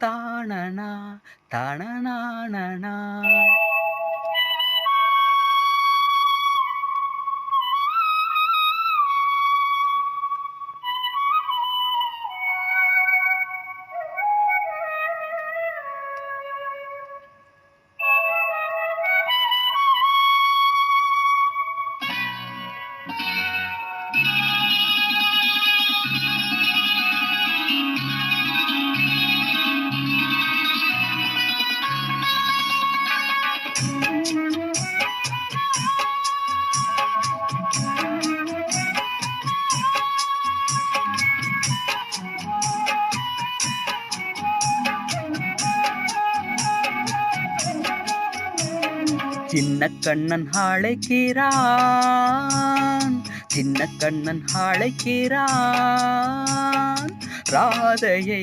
தானனா தனநானனா சின்ன கண்ணன் அழைக்கிறான் சின்ன கண்ணன் அழைக்கிறான் ராதையை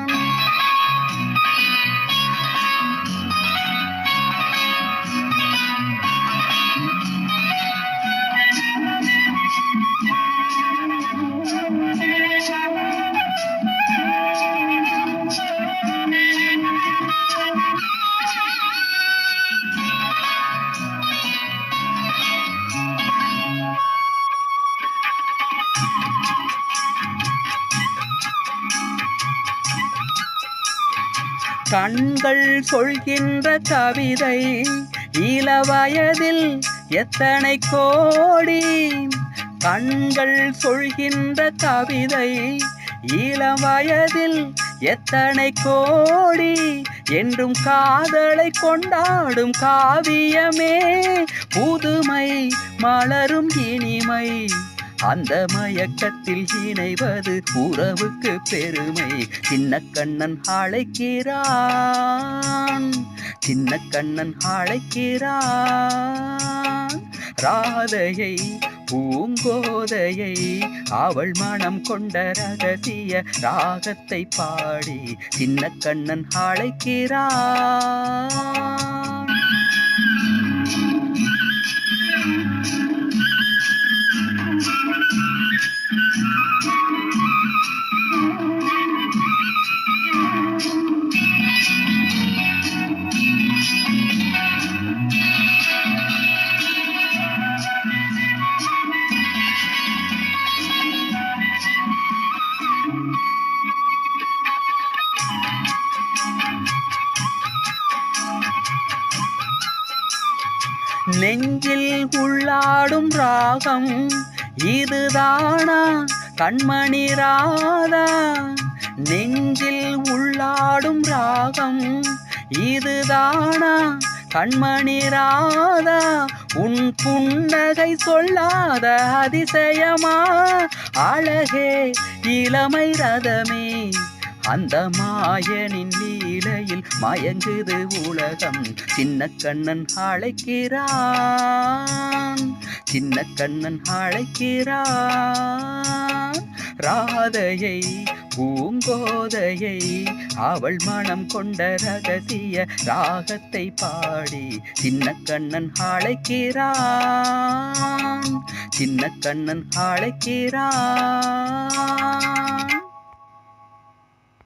கண்கள் சொல்கின்ற கவிதை இளவயதில் எத்தனை கோடி? கண்கள் சொல்கின்ற கவிதை இளவயதில் எத்தனை கோடி? என்றும் காதலை கொண்டாடும் காவியமே புதுமை மலரும் இனிமை. அந்த மயக்கத்தில் இணைவது உறவுக்கு பெருமை. சின்ன கண்ணன் அழைக்கிறான் சின்ன கண்ணன் அழைக்கிறான் ராதையை பூங்கோதையை அவள் மனம் கொண்ட ரகசிய ராகத்தை பாடி சின்ன கண்ணன் அழைக்கிறான் நெஞ்சில் உள்ளாடும் ராகம் இதுதானா? கண்மணி ராதா நெஞ்சில் உள்ளாடும் ராகம் இதுதானா? கண்மணி ராதா உன் புன்னகை சொல்லாத அதிசயமா? அழகே இளமை ரதமே அந்த மாயனின் லீலையில் மயங்குது உலகம். சின்ன கண்ணன் அழைக்கிறான் சின்ன கண்ணன் அழைக்கிறான். ராதையை பூங்கோதையை அவள் மனம் கொண்ட ரகசிய ராகத்தை பாடி சின்ன கண்ணன் அழைக்கிறான் சின்ன கண்ணன் அழைக்கிறான்.